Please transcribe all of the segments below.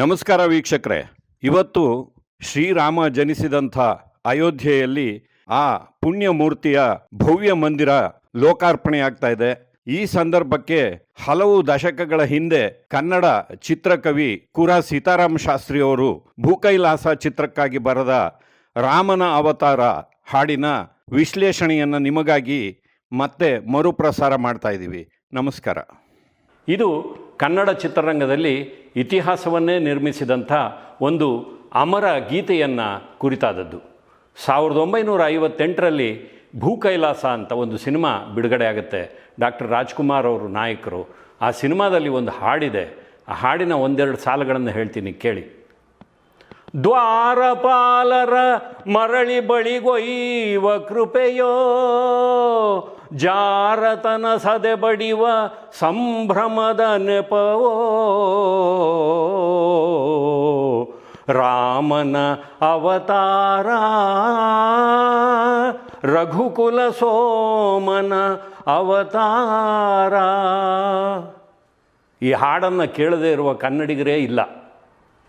ನಮಸ್ಕಾರ ವೀಕ್ಷಕರೇ. ಇವತ್ತು ಶ್ರೀರಾಮ ಜನಿಸಿದಂಥ ಅಯೋಧ್ಯೆಯಲ್ಲಿ ಆ ಪುಣ್ಯ ಮೂರ್ತಿಯ ಭವ್ಯ ಮಂದಿರ ಲೋಕಾರ್ಪಣೆಯಾಗ್ತಾ ಇದೆ. ಈ ಸಂದರ್ಭಕ್ಕೆ ಹಲವು ದಶಕಗಳ ಹಿಂದೆ ಕನ್ನಡ ಚಿತ್ರಕವಿ ಕುರ ಸೀತಾರಾಮ ಶಾಸ್ತ್ರಿ ಅವರು ಭೂಕೈಲಾಸ ಚಿತ್ರಕ್ಕಾಗಿ ಬರೆದ ರಾಮನ ಅವತಾರ ಹಾಡಿನ ವಿಶ್ಲೇಷಣೆಯನ್ನು ನಿಮಗಾಗಿ ಮತ್ತೆ ಮರುಪ್ರಸಾರ ಮಾಡ್ತಾ ಇದ್ದೀವಿ. ನಮಸ್ಕಾರ. ಇದು ಕನ್ನಡ ಚಿತ್ರರಂಗದಲ್ಲಿ ಇತಿಹಾಸವನ್ನೇ ನಿರ್ಮಿಸಿದಂಥ ಒಂದು ಅಮರ ಗೀತೆಯನ್ನು ಕುರಿತಾದದ್ದು. ಸಾವಿರದ ಒಂಬೈನೂರ ಐವತ್ತೆಂಟರಲ್ಲಿ ಭೂಕೈಲಾಸ ಅಂತ ಒಂದು ಸಿನಿಮಾ ಬಿಡುಗಡೆ ಆಗುತ್ತೆ. ಡಾಕ್ಟರ್ ರಾಜ್ಕುಮಾರ್ ಅವರು ನಾಯಕರು. ಆ ಸಿನಿಮಾದಲ್ಲಿ ಒಂದು ಹಾಡಿದೆ. ಆ ಹಾಡಿನ ಒಂದೆರಡು ಸಾಲುಗಳನ್ನು ಹೇಳ್ತೀನಿ, ಕೇಳಿ. ದ್ವಾರಪಾಲರ ಮರಳಿ ಬಳಿಗೊಯ್ಯುವ ಕೃಪೆಯೋ ಜಾರತನ ಸದೆ ಬಡಿವ ಸಂಭ್ರಮದ ನೆಪವೋ. ರಾಮನ ಅವತಾರ, ರಘುಕುಲ ಸೋಮನ ಅವತಾರ. ಈ ಹಾಡನ್ನು ಕೇಳದೇ ಇರುವ ಕನ್ನಡಿಗರೇ ಇಲ್ಲ.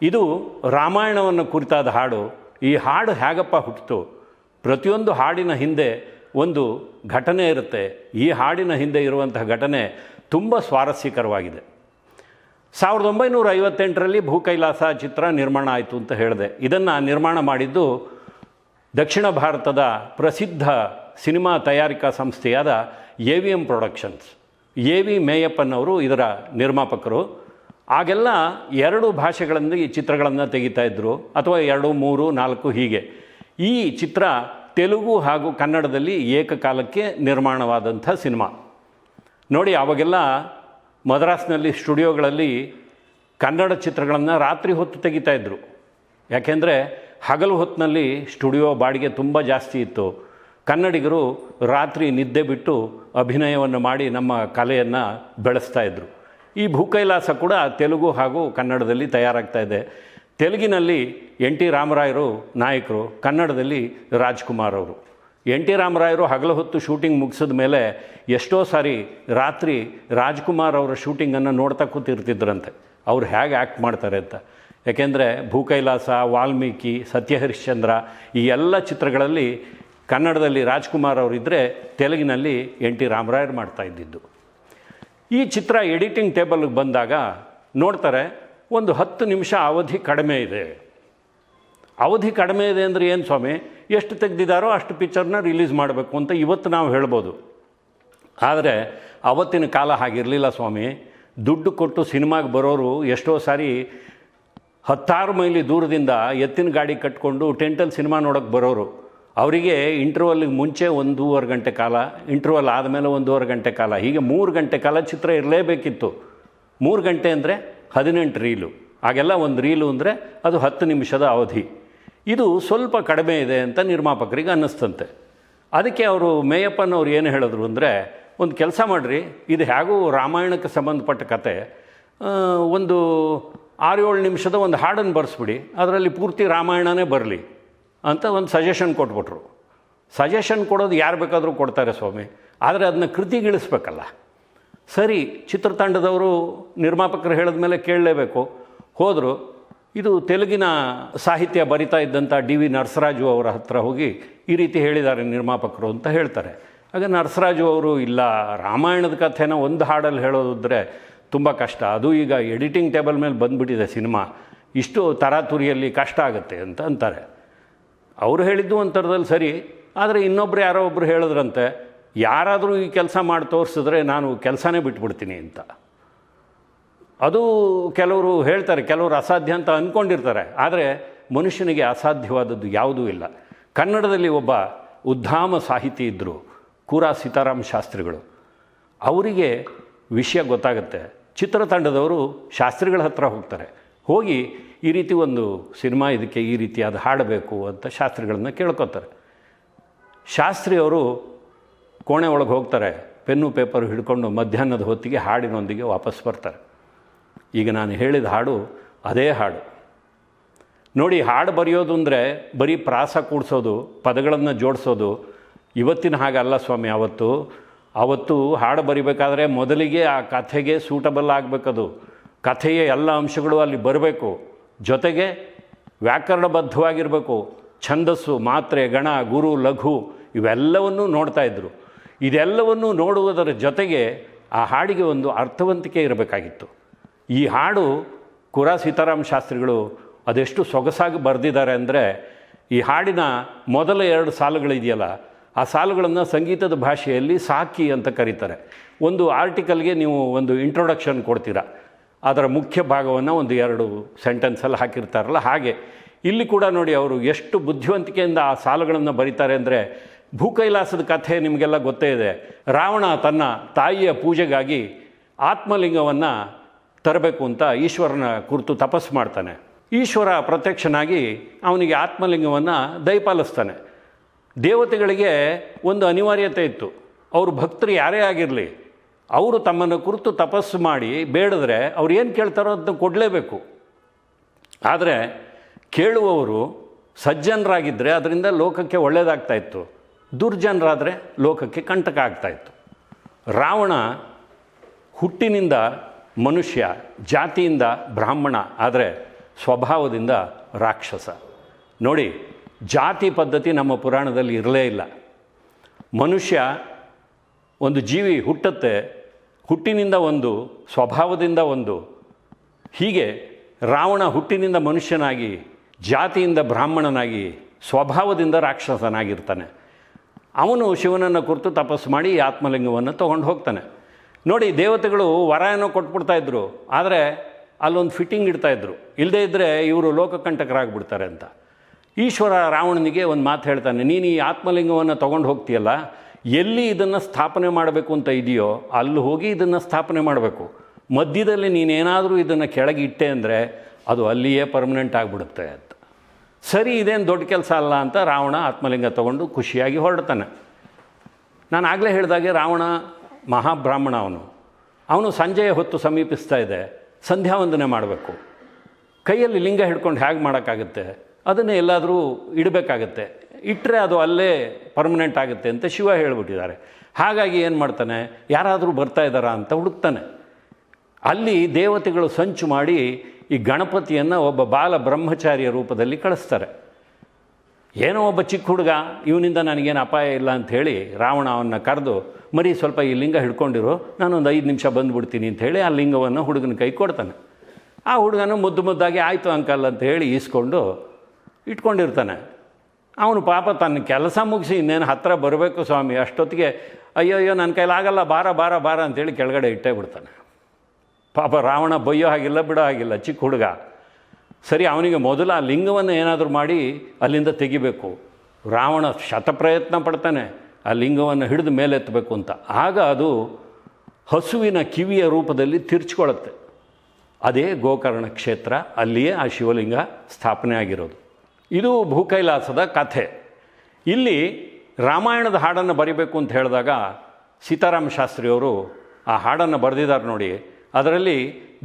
ಇದು ರಾಮಾಯಣವನ್ನು ಕುರಿತಾದ ಹಾಡು. ಈ ಹಾಡು ಹೇಗಪ್ಪ ಹುಟ್ಟಿತು? ಪ್ರತಿಯೊಂದು ಹಾಡಿನ ಹಿಂದೆ ಒಂದು ಘಟನೆ ಇರುತ್ತೆ. ಈ ಹಾಡಿನ ಹಿಂದೆ ಇರುವಂತಹ ಘಟನೆ ತುಂಬ ಸ್ವಾರಸ್ಯಕರವಾಗಿದೆ. ಸಾವಿರದ ಒಂಬೈನೂರ ಐವತ್ತೆಂಟರಲ್ಲಿ ಭೂಕೈಲಾಸ ಚಿತ್ರ ನಿರ್ಮಾಣ ಆಯಿತು ಅಂತ ಹೇಳಿದೆ. ಇದನ್ನು ನಿರ್ಮಾಣ ಮಾಡಿದ್ದು ದಕ್ಷಿಣ ಭಾರತದ ಪ್ರಸಿದ್ಧ ಸಿನಿಮಾ ತಯಾರಿಕಾ ಸಂಸ್ಥೆಯಾದ A V M Productions. A V ಮೇಯಪ್ಪನವರು ಇದರ ನಿರ್ಮಾಪಕರು. ಆಗೆಲ್ಲ ಎರಡು ಭಾಷೆಗಳಲ್ಲಿ ಈ ಚಿತ್ರಗಳನ್ನು ತೆಗಿತಾ ಇದ್ದರು ಅಥವಾ ಎರಡು, ಮೂರು, ನಾಲ್ಕು ಹೀಗೆ. ಈ ಚಿತ್ರ ತೆಲುಗು ಹಾಗೂ ಕನ್ನಡದಲ್ಲಿ ಏಕಕಾಲಕ್ಕೆ ನಿರ್ಮಾಣವಾದಂಥ ಸಿನಿಮಾ. ನೋಡಿ, ಆವಾಗೆಲ್ಲ ಮದ್ರಾಸ್ನಲ್ಲಿ ಸ್ಟುಡಿಯೋಗಳಲ್ಲಿ ಕನ್ನಡ ಚಿತ್ರಗಳನ್ನು ರಾತ್ರಿ ಹೊತ್ತು ತೆಗಿತಾಯಿದ್ರು ಯಾಕೆಂದರೆ ಹಗಲು ಹೊತ್ತಿನಲ್ಲಿ ಸ್ಟುಡಿಯೋ ಬಾಡಿಗೆ ತುಂಬ ಜಾಸ್ತಿ ಇತ್ತು. ಕನ್ನಡಿಗರು ರಾತ್ರಿ ನಿದ್ದೆ ಬಿಟ್ಟು ಅಭಿನಯವನ್ನು ಮಾಡಿ ನಮ್ಮ ಕಲೆಯನ್ನು ಬೆಳೆಸ್ತಾ ಇದ್ದರು ಈ ಭೂಕೈಲಾಸ ಕೂಡ ತೆಲುಗು ಹಾಗೂ ಕನ್ನಡದಲ್ಲಿ ತಯಾರಾಗ್ತಾ ಇದೆ. ತೆಲುಗಿನಲ್ಲಿ ಎನ್ ಟಿ ರಾಮರಾಯರು ನಾಯಕರು, ಕನ್ನಡದಲ್ಲಿ ರಾಜ್ಕುಮಾರ್ ಅವರು. ಎನ್ ಟಿ ರಾಮರಾಯರು ಹಗಲು ಹೊತ್ತು ಶೂಟಿಂಗ್ ಮುಗಿಸಿದ ಮೇಲೆ ಎಷ್ಟೋ ಸಾರಿ ರಾತ್ರಿ ರಾಜ್ಕುಮಾರ್ ಅವರ ಶೂಟಿಂಗನ್ನು ನೋಡ್ತಾ ಕೂತಿರ್ತಿದ್ರಂತೆ. ಅವ್ರು ಹೇಗೆ ಆ್ಯಕ್ಟ್ ಮಾಡ್ತಾರೆ ಅಂತ. ಯಾಕೆಂದರೆ ಭೂಕೈಲಾಸ, ವಾಲ್ಮೀಕಿ, ಸತ್ಯಹರಿಶ್ಚಂದ್ರ ಈ ಎಲ್ಲ ಚಿತ್ರಗಳಲ್ಲಿ ಕನ್ನಡದಲ್ಲಿ ರಾಜ್ಕುಮಾರ್ ಅವರಿದ್ದರೆ ತೆಲುಗಿನಲ್ಲಿ ಎನ್ ಟಿ ರಾಮರಾಯರು ಮಾಡ್ತಾ ಇದ್ದಿದ್ದು. ಈ ಚಿತ್ರ ಎಡಿಟಿಂಗ್ ಟೇಬಲ್ಗೆ ಬಂದಾಗ ನೋಡ್ತಾರೆ ಒಂದು ಹತ್ತು ನಿಮಿಷ ಅವಧಿ ಕಡಿಮೆ ಇದೆ. ಅವಧಿ ಕಡಿಮೆ ಇದೆ ಅಂದರೆ ಏನು ಸ್ವಾಮಿ? ಎಷ್ಟು ತೆಗೆದಿದ್ದಾರೋ ಅಷ್ಟು ಪಿಕ್ಚರ್ನ ರಿಲೀಸ್ ಮಾಡಬೇಕು ಅಂತ ಇವತ್ತು ನಾವು ಹೇಳ್ಬೋದು. ಆದರೆ ಅವತ್ತಿನ ಕಾಲ ಹಾಗಿರಲಿಲ್ಲ ಸ್ವಾಮಿ. ದುಡ್ಡು ಕೊಟ್ಟು ಸಿನಿಮಾಗೆ ಬರೋರು ಎಷ್ಟೋ ಸಾರಿ ಹತ್ತಾರು ಮೈಲಿ ದೂರದಿಂದ ಎತ್ತಿನ ಗಾಡಿ ಕಟ್ಕೊಂಡು ಟೆಂಟಲ್ಲಿ ಸಿನಿಮಾ ನೋಡೋಕ್ಕೆ ಬರೋರು. ಅವರಿಗೆ ಇಂಟರ್ವಲ್ಗೆ ಮುಂಚೆ ಒಂದೂವರೆ ಗಂಟೆ ಕಾಲ ಇಂಟರ್ವಲ್ ಆದಮೇಲೆ ಒಂದೂವರೆ ಗಂಟೆ ಕಾಲ, ಹೀಗೆ ಮೂರು ಗಂಟೆ ಕಾಲ ಚಿತ್ರ ಇರಲೇಬೇಕಿತ್ತು. ಮೂರು ಗಂಟೆ ಅಂದರೆ ಹದಿನೆಂಟು ರೀಲು. ಆಗೆಲ್ಲ ಒಂದು ರೀಲು ಅಂದರೆ ಅದು ಹತ್ತು ನಿಮಿಷದ ಅವಧಿ. ಇದು ಸ್ವಲ್ಪ ಕಡಿಮೆ ಇದೆ ಅಂತ ನಿರ್ಮಾಪಕರಿಗೆ ಅನ್ನಿಸ್ತಂತೆ. ಅದಕ್ಕೆ ಅವರು ಮೇಯಪ್ಪನವ್ರು ಏನು ಹೇಳಿದ್ರು ಅಂದರೆ, ಒಂದು ಕೆಲಸ ಮಾಡಿರಿ, ಇದು ಹೇಗೂ ರಾಮಾಯಣಕ್ಕೆ ಸಂಬಂಧಪಟ್ಟ ಕತೆ. ಒಂದು ಆರು ಏಳು ನಿಮಿಷದ ಒಂದು ಹಾಡನ್ನು ಬರೆಸ್ಬಿಡಿ, ಅದರಲ್ಲಿ ಪೂರ್ತಿ ರಾಮಾಯಣನೇ ಬರಲಿ ಅಂತ ಒಂದು ಸಜೆಷನ್ ಕೊಟ್ಬಿಟ್ರು. ಸಜೆಷನ್ ಕೊಡೋದು ಯಾರು ಬೇಕಾದರೂ ಕೊಡ್ತಾರೆ ಸ್ವಾಮಿ. ಆದರೆ ಅದನ್ನ ಕೃತಿಗಿಳಿಸ್ಬೇಕಲ್ಲ. ಸರಿ, ಚಿತ್ರತಂಡದವರು ನಿರ್ಮಾಪಕರು ಹೇಳಿದ ಮೇಲೆ ಕೇಳಲೇಬೇಕು. ಹೋದರು, ಇದು ತೆಲುಗಿನ ಸಾಹಿತ್ಯ ಬರಿತಾ ಇದ್ದಂಥ ಡಿ ವಿ ನರಸರಾಜು ಅವರ ಹತ್ರ ಹೋಗಿ ಈ ರೀತಿ ಹೇಳಿದ್ದಾರೆ ನಿರ್ಮಾಪಕರು ಅಂತ ಹೇಳ್ತಾರೆ. ಆಗ ನರಸರಾಜು ಅವರು, ಇಲ್ಲ, ರಾಮಾಯಣದ ಕಥೆನ ಒಂದು ಹಾಡಲ್ಲಿ ಹೇಳೋದಿದ್ರೆ ತುಂಬ ಕಷ್ಟ. ಅದು ಈಗ ಎಡಿಟಿಂಗ್ ಟೇಬಲ್ ಮೇಲೆ ಬಂದುಬಿಟ್ಟಿದೆ ಸಿನಿಮಾ. ಇಷ್ಟು ತರಾತುರಿಯಲ್ಲಿ ಕಷ್ಟ ಆಗುತ್ತೆ ಅಂತ ಅಂತಾರೆ. ಅವರು ಹೇಳಿದ್ದು ಒಂಥರದಲ್ಲಿ ಸರಿ, ಆದರೆ ಇನ್ನೊಬ್ರು ಯಾರೋ ಒಬ್ಬರು ಹೇಳಿದ್ರಂತೆ ಯಾರಾದರೂ ಈ ಕೆಲಸ ಮಾಡಿ ತೋರಿಸಿದ್ರೆ ನಾನು ಕೆಲಸನೇ ಬಿಟ್ಬಿಡ್ತೀನಿ ಅಂತ. ಅದು ಕೆಲವರು ಹೇಳ್ತಾರೆ, ಕೆಲವರು ಅಸಾಧ್ಯ ಅಂತ ಅಂದ್ಕೊಂಡಿರ್ತಾರೆ ಆದರೆ ಮನುಷ್ಯನಿಗೆ ಅಸಾಧ್ಯವಾದದ್ದು ಯಾವುದೂ ಇಲ್ಲ. ಕನ್ನಡದಲ್ಲಿ ಒಬ್ಬ ಉದ್ಧಾಮ ಸಾಹಿತಿ ಇದ್ದರು ಕೂರ ಸೀತಾರಾಮ ಶಾಸ್ತ್ರಿಗಳು. ಅವರಿಗೆ ವಿಷಯ ಗೊತ್ತಾಗುತ್ತೆ. ಚಿತ್ರತಂಡದವರು ಶಾಸ್ತ್ರಿಗಳ ಹತ್ರ ಹೋಗ್ತಾರೆ. ಹೋಗಿ ಈ ರೀತಿ ಒಂದು ಸಿನಿಮಾ ಇದಕ್ಕೆ ಈ ರೀತಿ ಅದು ಹಾಡಬೇಕು ಅಂತ ಶಾಸ್ತ್ರಿಗಳನ್ನ ಕೇಳ್ಕೊತಾರೆ. ಶಾಸ್ತ್ರಿ ಅವರು ಕೋಣೆ ಒಳಗೆ ಹೋಗ್ತಾರೆ, ಪೆನ್ನು ಪೇಪರ್ ಹಿಡ್ಕೊಂಡು ಮಧ್ಯಾಹ್ನದ ಹೊತ್ತಿಗೆ ಹಾಡಿನೊಂದಿಗೆ ವಾಪಸ್ ಬರ್ತಾರೆ. ಈಗ ನಾನು ಹೇಳಿದ ಹಾಡು ಅದೇ ಹಾಡು. ನೋಡಿ, ಹಾಡು ಬರೆಯೋದು ಅಂದರೆ ಬರೀ ಪ್ರಾಸ ಕೂಡಿಸೋದು, ಪದಗಳನ್ನು ಜೋಡಿಸೋದು. ಇವತ್ತಿನ ಹಾಗಲ್ಲ ಸ್ವಾಮಿ, ಅವತ್ತು ಅವತ್ತು ಹಾಡು ಬರಿಬೇಕಾದ್ರೆ ಮೊದಲಿಗೆ ಆ ಕಥೆಗೆ ಸೂಟಬಲ್ ಆಗಬೇಕದು. ಕಥೆಯ ಎಲ್ಲ ಅಂಶಗಳು ಅಲ್ಲಿ ಬರಬೇಕು. ಜೊತೆಗೆ ವ್ಯಾಕರಣಬದ್ಧವಾಗಿರಬೇಕು. ಛಂದಸ್ಸು, ಮಾತ್ರೆ, ಗಣ, ಗುರು, ಲಘು ಇವೆಲ್ಲವನ್ನೂ ನೋಡ್ತಾ ಇದ್ದರು ಇದೆಲ್ಲವನ್ನೂ ನೋಡುವುದರ ಜೊತೆಗೆ ಆ ಹಾಡಿಗೆ ಒಂದು ಅರ್ಥವಂತಿಕೆ ಇರಬೇಕಾಗಿತ್ತು. ಈ ಹಾಡು ಕುರಾ ಸೀತಾರಾಮ್ ಶಾಸ್ತ್ರಿಗಳು ಅದೆಷ್ಟು ಸೊಗಸಾಗಿ ಬರೆದಿದ್ದಾರೆ ಅಂದರೆ ಈ ಹಾಡಿನ ಮೊದಲ ಎರಡು ಸಾಲುಗಳಿದೆಯಲ್ಲ, ಆ ಸಾಲುಗಳನ್ನು ಸಂಗೀತದ ಭಾಷೆಯಲ್ಲಿ ಸಾಕಿ ಅಂತ ಕರೀತಾರೆ. ಒಂದು ಆರ್ಟಿಕಲ್ಗೆ ನೀವು ಒಂದು ಇಂಟ್ರೊಡಕ್ಷನ್ ಕೊಡ್ತೀರಾ, ಅದರ ಮುಖ್ಯ ಭಾಗವನ್ನು ಒಂದು ಎರಡು ಸೆಂಟೆನ್ಸಲ್ಲಿ ಹಾಕಿರ್ತಾರಲ್ಲ ಹಾಗೆ. ಇಲ್ಲಿ ಕೂಡ ನೋಡಿ ಅವರು ಎಷ್ಟು ಬುದ್ಧಿವಂತಿಕೆಯಿಂದ ಆ ಸಾಲುಗಳನ್ನು ಬರೀತಾರೆ ಅಂದರೆ ಭೂಕೈಲಾಸದ ಕಥೆ ನಿಮಗೆಲ್ಲ ಗೊತ್ತೇ ಇದೆ. ರಾವಣ ತನ್ನ ತಾಯಿಯ ಪೂಜೆಗಾಗಿ ಆತ್ಮಲಿಂಗವನ್ನು ತರಬೇಕು ಅಂತ ಈಶ್ವರನ ಕುರಿತು ತಪಸ್ಸು ಮಾಡ್ತಾನೆ. ಈಶ್ವರ ಪ್ರತ್ಯಕ್ಷನಾಗಿ ಅವನಿಗೆ ಆತ್ಮಲಿಂಗವನ್ನು ದಯಪಾಲಿಸ್ತಾನೆ. ದೇವತೆಗಳಿಗೆ ಒಂದು ಅನಿವಾರ್ಯತೆ ಇತ್ತು. ಅವರು ಭಕ್ತರು ಯಾರೇ ಆಗಿರಲಿ, ಅವರು ತಮ್ಮನ್ನು ಕುರಿತು ತಪಸ್ಸು ಮಾಡಿ ಬೇಡಿದ್ರೆ ಅವ್ರು ಏನು ಕೇಳ್ತಾರೋ ಅದನ್ನು ಕೊಡಲೇಬೇಕು. ಆದರೆ ಕೇಳುವವರು ಸಜ್ಜನರಾಗಿದ್ದರೆ ಅದರಿಂದ ಲೋಕಕ್ಕೆ ಒಳ್ಳೆಯದಾಗ್ತಾ ಇತ್ತು. ದುರ್ಜನರಾದರೆ ಲೋಕಕ್ಕೆ ಕಂಟಕ ಆಗ್ತಾಯಿತ್ತು ರಾವಣ ಹುಟ್ಟಿನಿಂದ ಮನುಷ್ಯ, ಜಾತಿಯಿಂದ ಬ್ರಾಹ್ಮಣ, ಆದರೆ ಸ್ವಭಾವದಿಂದ ರಾಕ್ಷಸ. ನೋಡಿ, ಜಾತಿ ಪದ್ಧತಿ ನಮ್ಮ ಪುರಾಣದಲ್ಲಿ ಇರಲೇ ಇಲ್ಲ. ಮನುಷ್ಯ ಒಂದು ಜೀವಿ ಹುಟ್ಟುತ್ತೆ, ಹುಟ್ಟಿನಿಂದ ಒಂದು, ಸ್ವಭಾವದಿಂದ ಒಂದು. ಹೀಗೆ ರಾವಣ ಹುಟ್ಟಿನಿಂದ ಮನುಷ್ಯನಾಗಿ, ಜಾತಿಯಿಂದ ಬ್ರಾಹ್ಮಣನಾಗಿ, ಸ್ವಭಾವದಿಂದ ರಾಕ್ಷಸನಾಗಿರ್ತಾನೆ. ಅವನು ಶಿವನನ್ನು ಕುರಿತು ತಪಸ್ಸು ಮಾಡಿ ಈ ಆತ್ಮಲಿಂಗವನ್ನು ತೊಗೊಂಡು ಹೋಗ್ತಾನೆ. ನೋಡಿ, ದೇವತೆಗಳು ವರ ಏನೋ ಕೊಟ್ಬಿಡ್ತಾ ಇದ್ರು. ಆದರೆ ಅಲ್ಲೊಂದು ಫಿಟ್ಟಿಂಗ್ ಇಡ್ತಾ ಇದ್ರು. ಇಲ್ಲದೇ ಇದ್ದರೆ ಇವರು ಲೋಕಕಂಟಕರಾಗ್ಬಿಡ್ತಾರೆ ಅಂತ. ಈಶ್ವರ ರಾವಣನಿಗೆ ಒಂದು ಮಾತು ಹೇಳ್ತಾನೆ, ನೀನು ಈ ಆತ್ಮಲಿಂಗವನ್ನು ತೊಗೊಂಡು ಹೋಗ್ತೀಯಲ್ಲ, ಎಲ್ಲಿ ಇದನ್ನು ಸ್ಥಾಪನೆ ಮಾಡಬೇಕು ಅಂತ ಇದೆಯೋ, ಅಲ್ಲಿ ಹೋಗಿ ಇದನ್ನು ಸ್ಥಾಪನೆ ಮಾಡಬೇಕು. ಮಧ್ಯದಲ್ಲಿ ನೀನೇನಾದರೂ ಇದನ್ನು ಕೆಳಗೆ ಇಟ್ಟೆ ಅಂದರೆ ಅದು ಅಲ್ಲಿಯೇ ಪರ್ಮನೆಂಟ್ ಆಗಿಬಿಡುತ್ತೆ ಅಂತ. ಸರಿ, ಇದೇನು ದೊಡ್ಡ ಕೆಲಸ ಅಲ್ಲ ಅಂತ ರಾವಣ ಆತ್ಮಲಿಂಗ ತಗೊಂಡು ಖುಷಿಯಾಗಿ ಹೊರಡ್ತಾನೆ. ನಾನು ಆಗಲೇ ಹೇಳಿದಾಗೆ ರಾವಣ ಮಹಾಬ್ರಾಹ್ಮಣ ಅವನು. ಅವನು ಸಂಜೆಯ ಹೊತ್ತು ಸಮೀಪಿಸ್ತಾ ಇದೆ. ಸಂಧ್ಯಾ ವಂದನೆ ಮಾಡಬೇಕು. ಕೈಯಲ್ಲಿ ಲಿಂಗ ಹಿಡ್ಕೊಂಡು ಹೇಗೆ ಮಾಡೋಕ್ಕಾಗುತ್ತೆ? ಅದನ್ನು ಎಲ್ಲಾದರೂ ಇಡಬೇಕಾಗತ್ತೆ. ಇಟ್ಟರೆ ಅದು ಅಲ್ಲೇ ಪರ್ಮನೆಂಟ್ ಆಗುತ್ತೆ ಅಂತ ಶಿವ ಹೇಳಿಬಿಟ್ಟಿದ್ದಾರೆ. ಹಾಗಾಗಿ ಏನು ಮಾಡ್ತಾನೆ? ಯಾರಾದರೂ ಬರ್ತಾ ಇದ್ದಾರಾ ಅಂತ ಹುಡುಕ್ತಾನೆ. ಅಲ್ಲಿ ದೇವತೆಗಳು ಸಂಚು ಮಾಡಿ ಈ ಗಣಪತಿಯನ್ನು ಒಬ್ಬ ಬಾಲ ಬ್ರಹ್ಮಚಾರಿಯ ರೂಪದಲ್ಲಿ ಕಳಿಸ್ತಾರೆ. ಏನೋ ಒಬ್ಬ ಚಿಕ್ಕ ಹುಡುಗ, ಇವನಿಂದ ನನಗೇನು ಅಪಾಯ ಇಲ್ಲ ಅಂತ ಹೇಳಿ ರಾವಣ ಅವನ್ನ ಕರೆದು, ಮರಿ ಸ್ವಲ್ಪ ಈ ಲಿಂಗ ಹಿಡ್ಕೊಂಡಿರು, ನಾನೊಂದು ಐದು ನಿಮಿಷ ಬಂದುಬಿಡ್ತೀನಿ ಅಂತ ಹೇಳಿ ಆ ಲಿಂಗವನ್ನು ಹುಡುಗನ ಕೈ ಕೊಡ್ತಾನೆ. ಆ ಹುಡುಗನು ಮುದ್ದು ಮುದ್ದಾಗಿ, ಆಯಿತು ಅಂಕಲ್ ಅಂತ ಹೇಳಿ ಈಸ್ಕೊಂಡು ಇಟ್ಕೊಂಡಿರ್ತಾನೆ. ಅವನು ಪಾಪ ತನ್ನ ಕೆಲಸ ಮುಗಿಸಿ ಇನ್ನೇನು ಹತ್ತಿರ ಬರಬೇಕು ಸ್ವಾಮಿ, ಅಷ್ಟೊತ್ತಿಗೆ ಅಯ್ಯೋ ಅಯ್ಯೋ ನನ್ನ ಕೈಲಾಗಲ್ಲ, ಬಾರ ಬಾರ ಬಾರ ಅಂತೇಳಿ ಕೆಳಗಡೆ ಇಟ್ಟೇ ಬಿಡ್ತಾನೆ. ಪಾಪ ರಾವಣ ಬೈಯೋ ಹಾಗಿಲ್ಲ, ಬಿಡೋ ಹಾಗಿಲ್ಲ, ಚಿಕ್ಕ ಹುಡುಗ. ಸರಿ, ಅವನಿಗೆ ಮೊದಲು ಆ ಲಿಂಗವನ್ನು ಏನಾದರೂ ಮಾಡಿ ಅಲ್ಲಿಂದ ತೆಗಿಬೇಕು. ರಾವಣ ಶತಪ್ರಯತ್ನ ಪಡ್ತಾನೆ, ಆ ಲಿಂಗವನ್ನು ಹಿಡಿದು ಮೇಲೆತ್ತಬೇಕು ಅಂತ. ಆಗ ಅದು ಹಸುವಿನ ಕಿವಿಯ ರೂಪದಲ್ಲಿ ತಿರ್ಚ್ಕೊಳ್ಳುತ್ತೆ ಅದೇ ಗೋಕರ್ಣ ಕ್ಷೇತ್ರ, ಅಲ್ಲಿಯೇ ಆ ಶಿವಲಿಂಗ ಸ್ಥಾಪನೆ ಆಗಿರೋದು. ಇದು ಭೂಕೈಲಾಸದ ಕಥೆ. ಇಲ್ಲಿ ರಾಮಾಯಣದ ಹಾಡನ್ನು ಬರಿಬೇಕು ಅಂತ ಹೇಳಿದಾಗ ಸೀತಾರಾಮ ಶಾಸ್ತ್ರಿಯವರು ಆ ಹಾಡನ್ನು ಬರೆದಿದ್ದಾರೆ ನೋಡಿ. ಅದರಲ್ಲಿ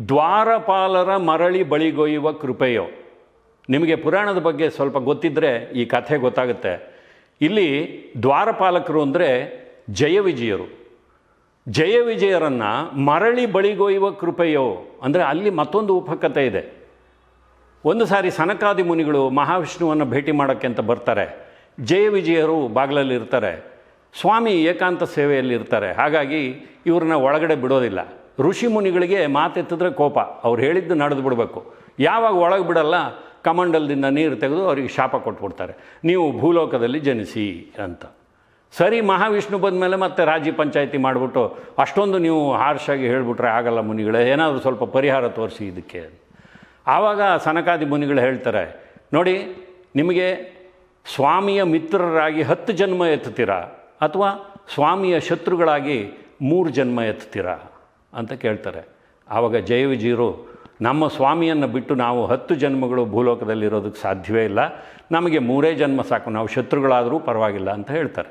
ದ್ವಾರಪಾಲರ ಮರಳಿ ಬಳಿಗೊಯ್ಯುವ ಕೃಪೆಯೋ. ನಿಮಗೆ ಪುರಾಣದ ಬಗ್ಗೆ ಸ್ವಲ್ಪ ಗೊತ್ತಿದ್ದರೆ ಈ ಕಥೆ ಗೊತ್ತಾಗುತ್ತೆ. ಇಲ್ಲಿ ದ್ವಾರಪಾಲಕರು ಅಂದರೆ ಜಯವಿಜಯರು ಜಯವಿಜಯರನ್ನು ಮರಳಿ ಬಳಿಗೊಯ್ಯುವ ಕೃಪೆಯೋ ಅಂದರೆ ಅಲ್ಲಿ ಮತ್ತೊಂದು ಉಪಕಥೆ ಇದೆ. ಒಂದು ಸಾರಿ ಸನಕಾದಿ ಮುನಿಗಳು ಮಹಾವಿಷ್ಣುವನ್ನು ಭೇಟಿ ಮಾಡೋಕ್ಕೆ ಅಂತ ಬರ್ತಾರೆ. ಜಯವಿಜಯರು ವಿಜಯರು ಇರ್ತಾರೆ ಸ್ವಾಮಿ ಏಕಾಂತ ಸೇವೆಯಲ್ಲಿ ಇರ್ತಾರೆ ಹಾಗಾಗಿ ಇವ್ರನ್ನ ಒಳಗಡೆ ಬಿಡೋದಿಲ್ಲ. ಋಷಿ ಮುನಿಗಳಿಗೆ ಮಾತೆತ್ತಿದ್ರೆ ಕೋಪ. ಅವ್ರು ಹೇಳಿದ್ದು ನಡೆದು ಬಿಡಬೇಕು. ಯಾವಾಗ ಒಳಗೆ ಬಿಡಲ್ಲ, ಕಮಂಡಲದಿಂದ ನೀರು ತೆಗೆದು ಅವರಿಗೆ ಶಾಪ ಕೊಟ್ಬಿಡ್ತಾರೆ. ನೀವು ಭೂಲೋಕದಲ್ಲಿ ಜನಿಸಿ ಅಂತ. ಸರಿ, ಮಹಾವಿಷ್ಣು ಬಂದ ಮೇಲೆ ಮತ್ತೆ ರಾಜಿ ಪಂಚಾಯಿತಿ ಮಾಡಿಬಿಟ್ಟು ಅಷ್ಟೊಂದು ನೀವು ಹಾರ್ಷಾಗಿ ಹೇಳಿಬಿಟ್ರೆ ಆಗಲ್ಲ ಮುನಿಗಳೇ, ಏನಾದರೂ ಸ್ವಲ್ಪ ಪರಿಹಾರ ತೋರಿಸಿ ಇದಕ್ಕೆ. ಆವಾಗ ಸನಕಾದಿ ಮುನಿಗಳು ಹೇಳ್ತಾರೆ, ನೋಡಿ, ನಿಮಗೆ ಸ್ವಾಮಿಯ ಮಿತ್ರರಾಗಿ ಹತ್ತು ಜನ್ಮ ಎತ್ತುತ್ತೀರಾ ಅಥವಾ ಸ್ವಾಮಿಯ ಶತ್ರುಗಳಾಗಿ ಮೂರು ಜನ್ಮ ಎತ್ತುತ್ತೀರಾ? ಅಂತ ಕೇಳ್ತಾರೆ. ಆವಾಗ ಜಯವಿಜಯರು ನಮ್ಮ ಸ್ವಾಮಿಯನ್ನು ಬಿಟ್ಟು ನಾವು ಹತ್ತು ಜನ್ಮಗಳು ಭೂಲೋಕದಲ್ಲಿರೋದಕ್ಕೆ ಸಾಧ್ಯವೇ ಇಲ್ಲ. ನಮಗೆ ಮೂರೇ ಜನ್ಮ ಸಾಕು, ನಾವು ಶತ್ರುಗಳಾದರೂ ಪರವಾಗಿಲ್ಲ ಅಂತ ಹೇಳ್ತಾರೆ.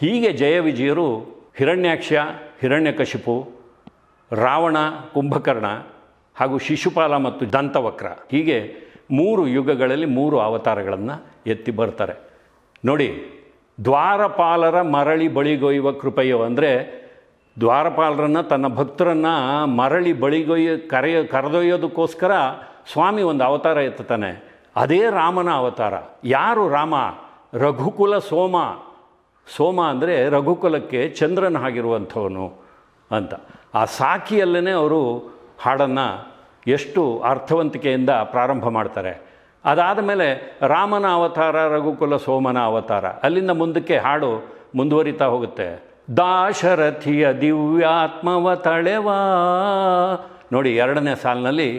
ಹೀಗೆ ಜಯವಿಜಯರು ಹಿರಣ್ಯಾಕ್ಷ, ಹಿರಣ್ಯಕಶಿಪು, ರಾವಣ, ಕುಂಭಕರ್ಣ ಹಾಗೂ ಶಿಶುಪಾಲ ಮತ್ತು ದಂತವಕ್ರ ಹೀಗೆ ಮೂರು ಯುಗಗಳಲ್ಲಿ ಮೂರು ಅವತಾರಗಳನ್ನು ಎತ್ತಿ ಬರ್ತಾರೆ. ನೋಡಿ, ದ್ವಾರಪಾಲರ ಮರಳಿ ಬಳಿಗೊಯ್ಯುವ ಕೃಪೆಯೋ ಅಂದರೆ ದ್ವಾರಪಾಲರನ್ನು, ತನ್ನ ಭಕ್ತರನ್ನು ಮರಳಿ ಬಳಿಗೊಯ್ಯ, ಕರೆಯ, ಕರೆದೊಯ್ಯೋದಕ್ಕೋಸ್ಕರ ಸ್ವಾಮಿ ಒಂದು ಅವತಾರ ಎತ್ತುತ್ತಾನೆ. ಅದೇ ರಾಮನ ಅವತಾರ. ಯಾರು ರಾಮ? ರಘುಕುಲ ಸೋಮ. ಸೋಮ ಅಂದರೆ ರಘುಕುಲಕ್ಕೆ ಚಂದ್ರನ ಆಗಿರುವಂಥವನು ಅಂತ. ಆ ಸಾಕಿಯಲ್ಲೇ ಅವರು ಹಾಡನ್ನು ಎಷ್ಟು ಅರ್ಥವಂತಿಕೆಯಿಂದ ಪ್ರಾರಂಭ ಮಾಡ್ತಾರೆ. ಅದಾದ ಮೇಲೆ ರಾಮನ ಅವತಾರ, ರಘುಕುಲ ಸೋಮನ ಅವತಾರ. ಅಲ್ಲಿಂದ ಮುಂದಕ್ಕೆ ಹಾಡು ಮುಂದುವರಿತಾ ಹೋಗುತ್ತೆ. ದಾಶರಥಿಯ ದಿವ್ಯಾತ್ಮವ ತಳೆವ. ನೋಡಿ, ಎರಡನೇ ಸಾಲಿನಲ್ಲಿ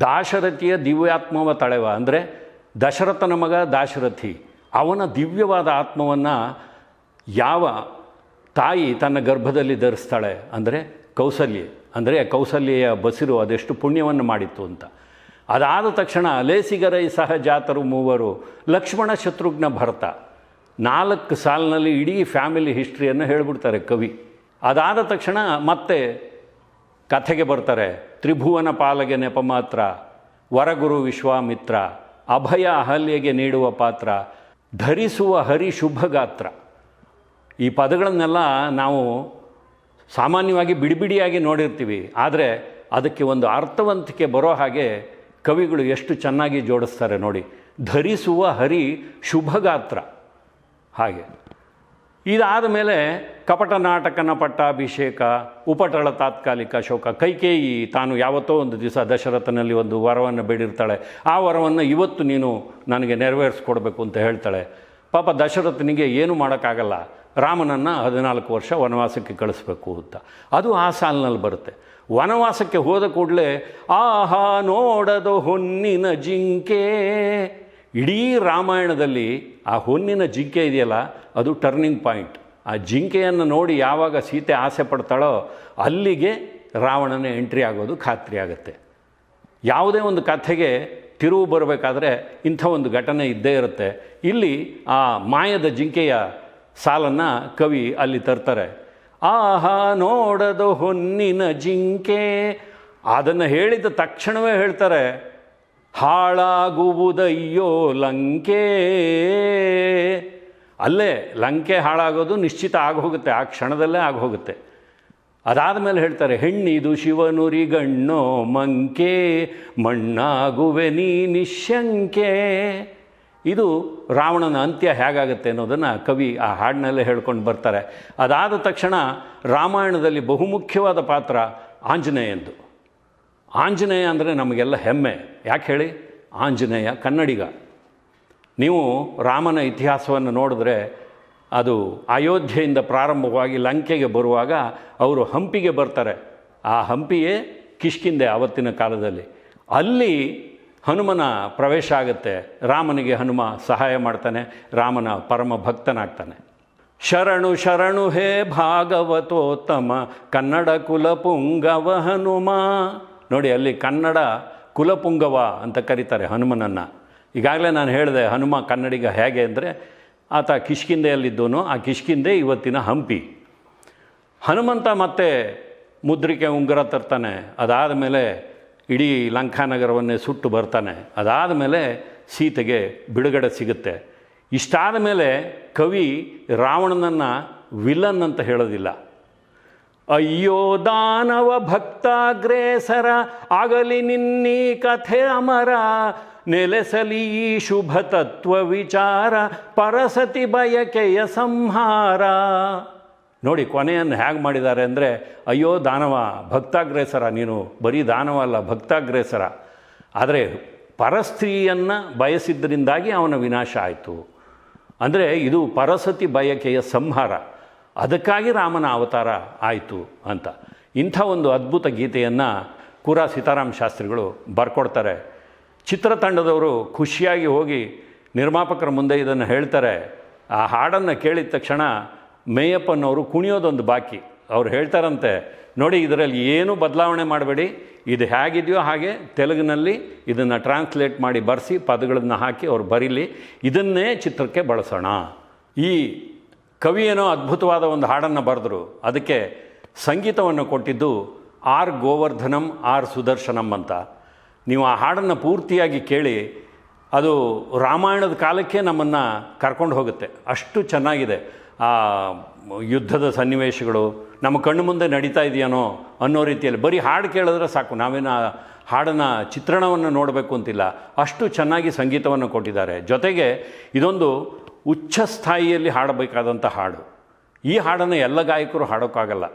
ದಾಶರಥಿಯ ದಿವ್ಯಾತ್ಮವ ತಳೆವ ಅಂದರೆ ದಶರಥನ ಮಗ ದಾಶರಥಿ. ಅವನ ದಿವ್ಯವಾದ ಆತ್ಮವನ್ನು ಯಾವ ತಾಯಿ ತನ್ನ ಗರ್ಭದಲ್ಲಿ ಧರಿಸ್ತಾಳೆ ಅಂದರೆ ಕೌಸಲ್ಯ. ಅಂದರೆ ಕೌಸಲ್ಯ ಬಸಿರು ಅದೆಷ್ಟು ಪುಣ್ಯವನ್ನು ಮಾಡಿತ್ತು ಅಂತ. ಅದಾದ ತಕ್ಷಣ ಲೇಸಿಗರೈ ಸಹ ಜಾತರು ಮೂವರು ಲಕ್ಷ್ಮಣ ಶತ್ರುಘ್ನ ಭರತ. ನಾಲ್ಕು ಸಾಲಿನಲ್ಲಿ ಇಡೀ ಫ್ಯಾಮಿಲಿ ಹಿಸ್ಟ್ರಿಯನ್ನು ಹೇಳಿಬಿಡ್ತಾರೆ ಕವಿ. ಅದಾದ ತಕ್ಷಣ ಮತ್ತೆ ಕಥೆಗೆ ಬರ್ತಾರೆ, ತ್ರಿಭುವನ ಪಾಲಗೆ ನೆಪ ಮಾತ್ರ, ವರಗುರು ವಿಶ್ವಾಮಿತ್ರ, ಅಭಯ ಅಹಲ್ಯೆಗೆ ನೀಡುವ ಪಾತ್ರ, ಧರಿಸುವ ಹರಿ ಶುಭಗಾತ್ರ ಈ ಪದಗಳನ್ನೆಲ್ಲ ನಾವು ಸಾಮಾನ್ಯವಾಗಿ ಬಿಡಿಬಿಡಿಯಾಗಿ ನೋಡಿರ್ತೀವಿ, ಆದರೆ ಅದಕ್ಕೆ ಒಂದು ಅರ್ಥವಂತಿಕೆ ಬರೋ ಹಾಗೆ ಕವಿಗಳು ಎಷ್ಟು ಚೆನ್ನಾಗಿ ಜೋಡಿಸ್ತಾರೆ ನೋಡಿ. ಧರಿಸುವ ಹರಿ ಶುಭಗಾತ್ರ ಹಾಗೆ. ಇದಾದ ಮೇಲೆ ಕಪಟ ನಾಟಕನ ಪಟ್ಟಾಭಿಷೇಕ, ಉಪಟಳ ತಾತ್ಕಾಲಿಕ ಶೋಕ, ಕೈಕೇಯಿ ತಾನು ಯಾವತ್ತೋ ಒಂದು ದಿವಸ ದಶರಥನಲ್ಲಿ ಒಂದು ವರವನ್ನು ಬೇಡಿರ್ತಾಳೆ. ಆ ವರವನ್ನು ಇವತ್ತು ನೀನು ನನಗೆ ನೆರವೇರಿಸ್ಕೊಡ್ಬೇಕು ಅಂತ ಹೇಳ್ತಾಳೆ. ಪಾಪ ದಶರಥನಿಗೆ ಏನು ಮಾಡೋಕ್ಕಾಗಲ್ಲ. ರಾಮನನ್ನು ಹದಿನಾಲ್ಕು ವರ್ಷ ವನವಾಸಕ್ಕೆ ಕಳಿಸ್ಬೇಕು ಅಂತ. ಅದು ಆ ಸಾಲಿನಲ್ಲಿ ಬರುತ್ತೆ. ವನವಾಸಕ್ಕೆ ಹೋದ ಕೂಡಲೇ, ಆಹಾ, ನೋಡದು ಹೊನ್ನಿನ ಜಿಂಕೆ ಇಡೀ ರಾಮಾಯಣದಲ್ಲಿ ಆ ಹೊನ್ನಿನ ಜಿಂಕೆ ಇದೆಯಲ್ಲ, ಅದು ಟರ್ನಿಂಗ್ ಪಾಯಿಂಟ್ ಆ ಜಿಂಕೆಯನ್ನು ನೋಡಿ ಯಾವಾಗ ಸೀತೆ ಆಸೆ ಪಡ್ತಾಳೋ ಅಲ್ಲಿಗೆ ರಾವಣನ ಎಂಟ್ರಿ ಆಗೋದು ಖಾತ್ರಿ ಆಗುತ್ತೆ. ಯಾವುದೇ ಒಂದು ಕಥೆಗೆ ತಿರುವು ಬರಬೇಕಾದ್ರೆ ಇಂಥ ಒಂದು ಘಟನೆ ಇದ್ದೇ ಇರುತ್ತೆ. ಇಲ್ಲಿ ಆ ಮಾಯದ ಜಿಂಕೆಯ ಸಾಲನ್ನು ಕವಿ ಅಲ್ಲಿ ತರ್ತಾರೆ. ಆಹಾ, ನೋಡದು ಹೊನ್ನಿನ ಜಿಂಕೆ. ಅದನ್ನು ಹೇಳಿದ ತಕ್ಷಣವೇ ಹೇಳ್ತಾರೆ. ಹಾಳಾಗುವುದಯ್ಯೋ ಲಂಕೆ. ಅಲ್ಲೇ ಲಂಕೆ ಹಾಳಾಗೋದು ನಿಶ್ಚಿತ ಆಗೋಗುತ್ತೆ, ಆ ಕ್ಷಣದಲ್ಲೇ ಆಗೋಗುತ್ತೆ. ಅದಾದ ಮೇಲೆ ಹೇಳ್ತಾರೆ, ಹೆಣ್ಣಿದು ಶಿವನುರಿಗಣ್ಣೋ ಮಂಕೆ, ಮಣ್ಣಾಗುವೆ ನೀ ನಿಶಂಕೆ ಇದು ರಾವಣನ ಅಂತ್ಯ ಹೇಗಾಗುತ್ತೆ ಅನ್ನೋದನ್ನು ಕವಿ ಆ ಹಾಡಿನಲ್ಲೇ ಹೇಳ್ಕೊಂಡು ಬರ್ತಾರೆ. ಅದಾದ ತಕ್ಷಣ ರಾಮಾಯಣದಲ್ಲಿ ಬಹುಮುಖ್ಯವಾದ ಪಾತ್ರ ಆಂಜನೇಯಂದು. ಆಂಜನೇಯ ಅಂದರೆ ನಮಗೆಲ್ಲ ಹೆಮ್ಮೆ. ಯಾಕೆ ಹೇಳಿ? ಆಂಜನೇಯ ಕನ್ನಡಿಗ. ನೀವು ರಾಮನ ಇತಿಹಾಸವನ್ನು ನೋಡಿದ್ರೆ ಅದು ಅಯೋಧ್ಯೆಯಿಂದ ಪ್ರಾರಂಭವಾಗಿ ಲಂಕೆಗೆ ಬರುವಾಗ ಅವರು ಹಂಪಿಗೆ ಬರ್ತಾರೆ. ಆ ಹಂಪಿಯೇ ಕಿಷ್ಕಿಂದೆ ಆವತ್ತಿನ ಕಾಲದಲ್ಲಿ. ಅಲ್ಲಿ ಹನುಮನ ಪ್ರವೇಶ ಆಗುತ್ತೆ. ರಾಮನಿಗೆ ಹನುಮ ಸಹಾಯ ಮಾಡ್ತಾನೆ, ರಾಮನ ಪರಮ ಭಕ್ತನಾಗ್ತಾನೆ. ಶರಣು ಶರಣು ಹೇ ಭಾಗವತೋತ್ತಮ, ಕನ್ನಡ ಕುಲ ಪುಂಗವ ಹನುಮ. ನೋಡಿ, ಅಲ್ಲಿ ಕನ್ನಡ ಕುಲಪುಂಗವ ಅಂತ ಕರೀತಾರೆ ಹನುಮನನ್ನು. ಈಗಾಗಲೇ ನಾನು ಹೇಳಿದೆ, ಹನುಮ ಕನ್ನಡಿಗ ಹೇಗೆ ಅಂದರೆ, ಆತ ಕಿಷ್ಕಿಂದೆಯಲ್ಲಿದ್ದನು ಆ ಕಿಷ್ಕಿಂದೆ ಇವತ್ತಿನ ಹಂಪಿ. ಹನುಮಂತ ಮತ್ತೆ ಮುದ್ರಿಕೆ ಉಂಗುರ ತರ್ತಾನೆ, ಅದಾದ ಮೇಲೆ ಇಡೀ ಲಂಕಾನಗರವನ್ನೇ ಸುಟ್ಟು ಬರ್ತಾನೆ. ಅದಾದ ಮೇಲೆ ಸೀತೆಗೆ ಬಿಡುಗಡೆ ಸಿಗುತ್ತೆ. ಇಷ್ಟಾದ ಮೇಲೆ ಕವಿ ರಾವಣನನ್ನು ವಿಲನ್ ಅಂತ ಹೇಳೋದಿಲ್ಲ. ಅಯ್ಯೋ ದಾನವ ಭಕ್ತಾಗ್ರೇಸರ ಆಗಲಿ ನಿನ್ನೀ ಕಥೆ ಅಮರ. ನೆಲೆಸಲಿ ಈ ಶುಭ ತತ್ವ ವಿಚಾರ, ಪರಸತಿ ಬಯಕೆಯ ಸಂಹಾರ. ನೋಡಿ, ಕೊನೆಯನ್ನು ಹೇಗೆ ಮಾಡಿದ್ದಾರೆ ಅಂದರೆ, ಅಯ್ಯೋ ದಾನವ ಭಕ್ತಾಗ್ರೇಸರ, ನೀನು ಬರೀ ದಾನವ ಅಲ್ಲ, ಭಕ್ತಾಗ್ರೇಸರ. ಆದರೆ ಪರಸ್ತ್ರೀಯನ್ನು ಬಯಸಿದ್ದರಿಂದಾಗಿ ಅವನ ವಿನಾಶ ಆಯಿತು. ಅಂದರೆ ಇದು ಪರಸತಿ ಬಯಕೆಯ ಸಂಹಾರ. ಅದಕ್ಕಾಗಿ ರಾಮನ ಅವತಾರ ಆಯಿತು ಅಂತ. ಇಂಥ ಒಂದು ಅದ್ಭುತ ಗೀತೆಯನ್ನು ಕುರ ಸೀತಾರಾಮ ಶಾಸ್ತ್ರಿಗಳು ಬರ್ಕೊಡ್ತಾರೆ. ಚಿತ್ರತಂಡದವರು ಖುಷಿಯಾಗಿ ಹೋಗಿ ನಿರ್ಮಾಪಕರ ಮುಂದೆ ಇದನ್ನು ಹೇಳ್ತಾರೆ. ಆ ಹಾಡನ್ನು ಕೇಳಿದ ತಕ್ಷಣ ಮೇಯಪ್ಪನವರು ಕುಣಿಯೋದೊಂದು ಬಾಕಿ. ಅವ್ರು ಹೇಳ್ತಾರಂತೆ, ನೋಡಿ, ಇದರಲ್ಲಿ ಏನೂ ಬದಲಾವಣೆ ಮಾಡಬೇಡಿ. ಇದು ಹೇಗಿದೆಯೋ ಹಾಗೆ ತೆಲುಗಿನಲ್ಲಿ ಇದನ್ನು ಟ್ರಾನ್ಸ್ಲೇಟ್ ಮಾಡಿ ಬರೆಸಿ ಪದಗಳನ್ನು ಹಾಕಿ ಅವ್ರು ಬರೀಲಿ. ಇದನ್ನೇ ಚಿತ್ರಕ್ಕೆ ಬಳಸೋಣ. ಈ ಕವಿ ಏನೋ ಅದ್ಭುತವಾದ ಒಂದು ಹಾಡನ್ನು ಬರೆದರು. ಅದಕ್ಕೆ ಸಂಗೀತವನ್ನು ಕೊಟ್ಟಿದ್ದು ಆರ್ ಗೋವರ್ಧನಂ, ಆರ್ ಸುದರ್ಶನಂ ಅಂತ. ನೀವು ಆ ಹಾಡನ್ನು ಪೂರ್ತಿಯಾಗಿ ಕೇಳಿ, ಅದು ರಾಮಾಯಣದ ಕಾಲಕ್ಕೆ ನಮ್ಮನ್ನು ಕರ್ಕೊಂಡು ಹೋಗುತ್ತೆ. ಅಷ್ಟು ಚೆನ್ನಾಗಿದೆ. ಆ, ಯುದ್ಧದ ಸನ್ನಿವೇಶಗಳು, ನಮ್ಮ ಕಣ್ಣು ಮುಂದೆ ನಡೀತಾ ಇದೆಯೇನೋ ಅನ್ನೋ ರೀತಿಯಲ್ಲಿ. ಬರೀ ಹಾಡು ಕೇಳಿದ್ರೆ ಸಾಕು. ನಾವೇನು ಹಾಡನ್ನು ಚಿತ್ರಣವನ್ನು ನೋಡಬೇಕು ಅಂತಿಲ್ಲ. ಅಷ್ಟು ಚೆನ್ನಾಗಿ ಸಂಗೀತವನ್ನು ಕೊಟ್ಟಿದ್ದಾರೆ. ಜೊತೆಗೆ ಇದೊಂದು ಉಚ್ಚ ಸ್ಥಾಯಿಯಲ್ಲಿ ಹಾಡಬೇಕಾದಂಥ ಹಾಡು. ಈ ಹಾಡನ್ನು ಎಲ್ಲ ಗಾಯಕರು ಹಾಡೋಕ್ಕಾಗಲ್ಲ.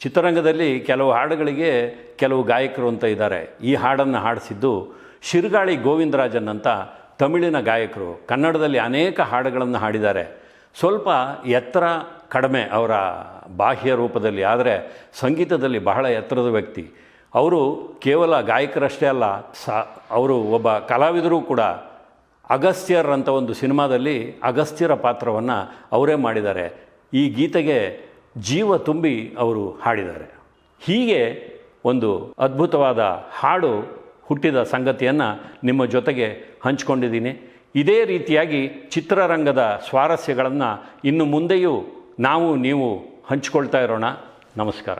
ಚಿತ್ರರಂಗದಲ್ಲಿ ಕೆಲವು ಹಾಡುಗಳಿಗೆ ಕೆಲವು ಗಾಯಕರು ಅಂತ ಇದ್ದಾರೆ. ಈ ಹಾಡನ್ನು ಹಾಡಿಸಿದ್ದು ಶಿರ್ಗಾಳಿ ಗೋವಿಂದರಾಜನ್ ಅಂತ ತಮಿಳಿನ ಗಾಯಕರು. ಕನ್ನಡದಲ್ಲಿ ಅನೇಕ ಹಾಡುಗಳನ್ನು ಹಾಡಿದ್ದಾರೆ. ಸ್ವಲ್ಪ ಎತ್ತರ ಕಡಿಮೆ ಅವರ ಬಾಹ್ಯ ರೂಪದಲ್ಲಿ, ಆದರೆ ಸಂಗೀತದಲ್ಲಿ ಬಹಳ ಎತ್ತರದ ವ್ಯಕ್ತಿ. ಅವರು ಕೇವಲ ಗಾಯಕರಷ್ಟೇ ಅಲ್ಲ, ಸ, ಅವರು ಒಬ್ಬ ಕಲಾವಿದರೂ ಕೂಡ ಅಗಸ್ತ್ಯರ್ ಅಂತ ಒಂದು ಸಿನಿಮಾದಲ್ಲಿ ಅಗಸ್ತ್ಯರ ಪಾತ್ರವನ್ನು ಅವರೇ ಮಾಡಿದ್ದಾರೆ. ಈ ಗೀತೆಗೆ ಜೀವ ತುಂಬಿ ಅವರು ಹಾಡಿದ್ದಾರೆ. ಹೀಗೆ ಒಂದು ಅದ್ಭುತವಾದ ಹಾಡು ಹುಟ್ಟಿದ ಸಂಗತಿಯನ್ನು ನಿಮ್ಮ ಜೊತೆಗೆ ಹಂಚ್ಕೊಂಡಿದ್ದೀನಿ. ಇದೇ ರೀತಿಯಾಗಿ ಚಿತ್ರರಂಗದ ಸ್ವಾರಸ್ಯಗಳನ್ನು ಇನ್ನು ಮುಂದೆಯೂ ನಾವು ನೀವು ಹಂಚ್ಕೊಳ್ತಾ ಇರೋಣ. ನಮಸ್ಕಾರ.